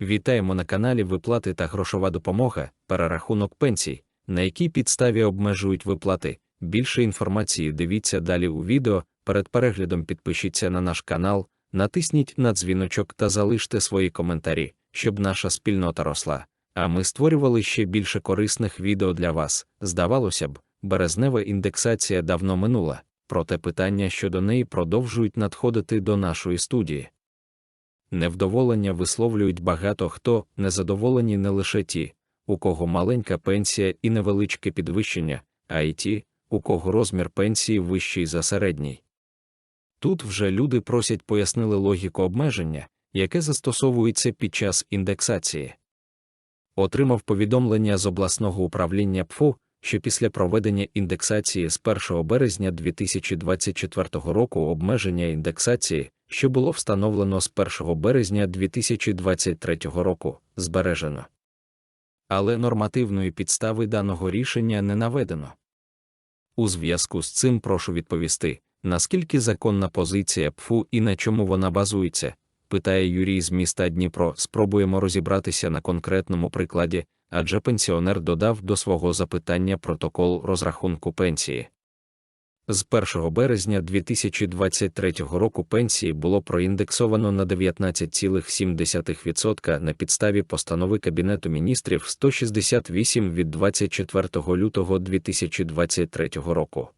Вітаємо на каналі Виплати та грошова допомога, перерахунок пенсій, на якій підставі обмежують виплати. Більше інформації дивіться далі у відео. Перед переглядом підпишіться на наш канал, натисніть на дзвіночок та залиште свої коментарі, щоб наша спільнота росла. А ми створювали ще більше корисних відео для вас. Здавалося б, березнева індексація давно минула, проте питання щодо неї продовжують надходити до нашої студії. Невдоволення висловлюють багато хто, незадоволені не лише ті, у кого маленька пенсія і невеличке підвищення, а й ті, у кого розмір пенсії вищий за середній. Тут вже люди просять пояснили логіку обмеження, яке застосовується під час індексації. Отримав повідомлення з обласного управління ПФУ, що після проведення індексації з 1 березня 2024 року обмеження індексації, що було встановлено з 1 березня 2023 року, збережено. Але нормативної підстави даного рішення не наведено. У зв'язку з цим прошу відповісти, наскільки законна позиція ПФУ і на чому вона базується, питає Юрій з міста Дніпро. Спробуємо розібратися на конкретному прикладі, адже пенсіонер додав до свого запитання протокол розрахунку пенсії. З 1 березня 2023 року пенсії було проіндексовано на 19,7% на підставі постанови Кабінету міністрів 168 від 24 лютого 2023 року.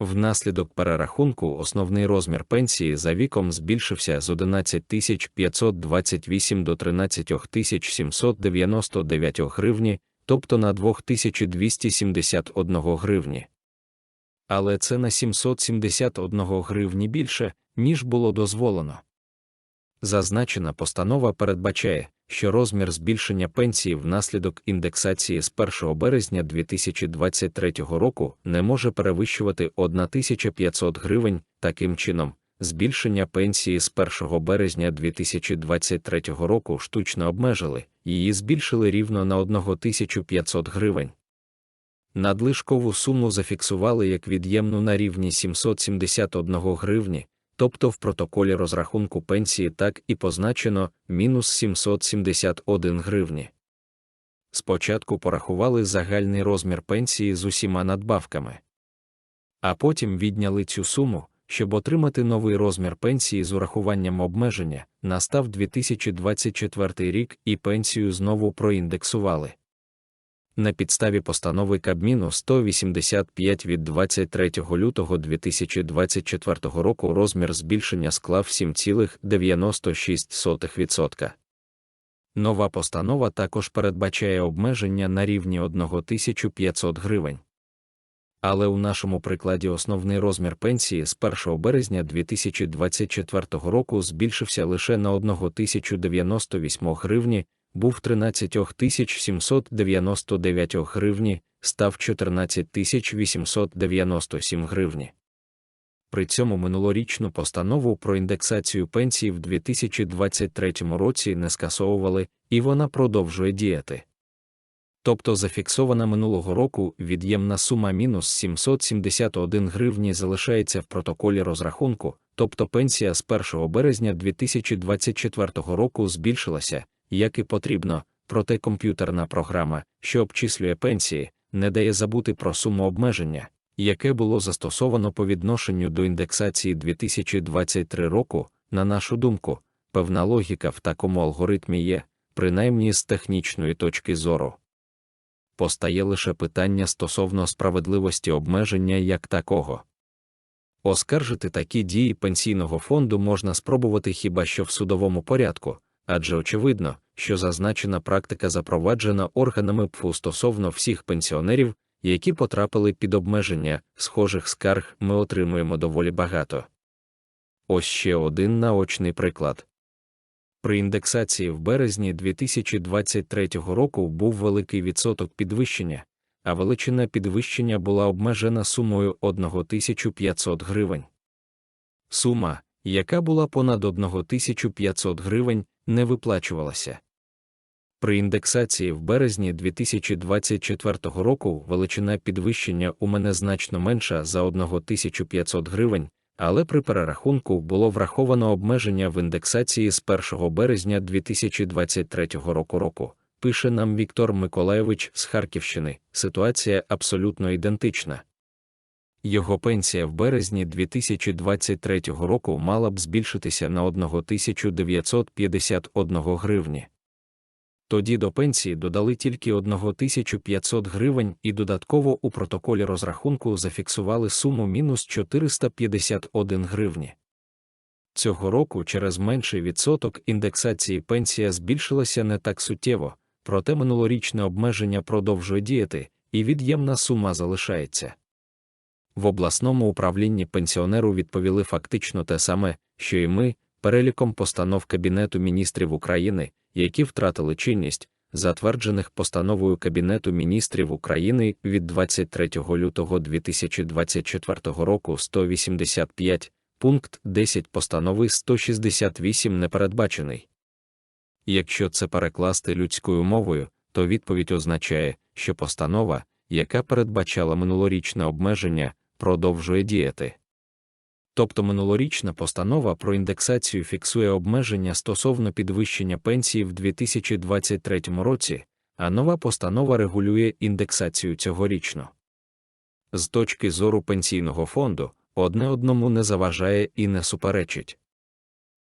Внаслідок перерахунку основний розмір пенсії за віком збільшився з 11 528 до 13 799 гривні, тобто на 2271 гривні. Але це на 771 гривні більше, ніж було дозволено. Зазначена постанова передбачає, що розмір збільшення пенсії внаслідок індексації з 1 березня 2023 року не може перевищувати 1500 гривень. Таким чином, збільшення пенсії з 1 березня 2023 року штучно обмежили, її збільшили рівно на 1500 гривень. Надлишкову суму зафіксували як від'ємну на рівні 771 гривні, тобто в протоколі розрахунку пенсії так і позначено мінус 771 гривні. Спочатку порахували загальний розмір пенсії з усіма надбавками, а потім відняли цю суму, щоб отримати новий розмір пенсії з урахуванням обмеження, настав 2024 рік і пенсію знову проіндексували на підставі постанови Кабміну 185 від 23 лютого 2024 року розмір збільшення склав 7,96%. Нова постанова також передбачає обмеження на рівні 1500 гривень. Але у нашому прикладі основний розмір пенсії з 1 березня 2024 року збільшився лише на 1098 гривні, був 13 799 гривні, став 14 897 гривні. При цьому минулорічну постанову про індексацію пенсій в 2023 році не скасовували, і вона продовжує діяти. Тобто зафіксована минулого року від'ємна сума мінус 771 гривні залишається в протоколі розрахунку, тобто пенсія з 1 березня 2024 року збільшилася, як і потрібно, проте комп'ютерна програма, що обчислює пенсії, не дає забути про суму обмеження, яке було застосовано по відношенню до індексації 2023 року, на нашу думку, певна логіка в такому алгоритмі є, принаймні з технічної точки зору. Постає лише питання стосовно справедливості обмеження як такого. Оскаржити такі дії пенсійного фонду можна спробувати хіба що в судовому порядку, адже очевидно, що зазначена практика запроваджена органами ПФУ стосовно всіх пенсіонерів, які потрапили під обмеження, схожих скарг ми отримуємо доволі багато. Ось ще один наочний приклад. При індексації в березні 2023 року був великий відсоток підвищення, а величина підвищення була обмежена сумою 1500 гривень. Сума, яка була понад 1500 гривень, не виплачувалася. При індексації в березні 2024 року величина підвищення у мене значно менша за 1500 гривень, але при перерахунку було враховано обмеження в індексації з 1 березня 2023 року року. Пише нам Віктор Миколаєвич з Харківщини. Ситуація абсолютно ідентична. Його пенсія в березні 2023 року мала б збільшитися на 1951 гривні. Тоді до пенсії додали тільки 1500 гривень і додатково у протоколі розрахунку зафіксували суму мінус 451 гривні. Цього року через менший відсоток індексації пенсія збільшилася не так суттєво, проте минулорічне обмеження продовжує діяти, і від'ємна сума залишається. В обласному управлінні пенсіонеру відповіли фактично те саме, що і ми, переліком постанов Кабінету міністрів України, які втратили чинність, затверджених постановою Кабінету міністрів України від 23 лютого 2024 року 185, пункт 10 постанови 168 не передбачений. Якщо це перекласти людською мовою, то відповідь означає, що постанова, яка передбачала минулорічне обмеження, продовжує діяти. Тобто минулорічна постанова про індексацію фіксує обмеження стосовно підвищення пенсії в 2023 році, а нова постанова регулює індексацію цьогорічно. З точки зору пенсійного фонду, одне одному не заважає і не суперечить.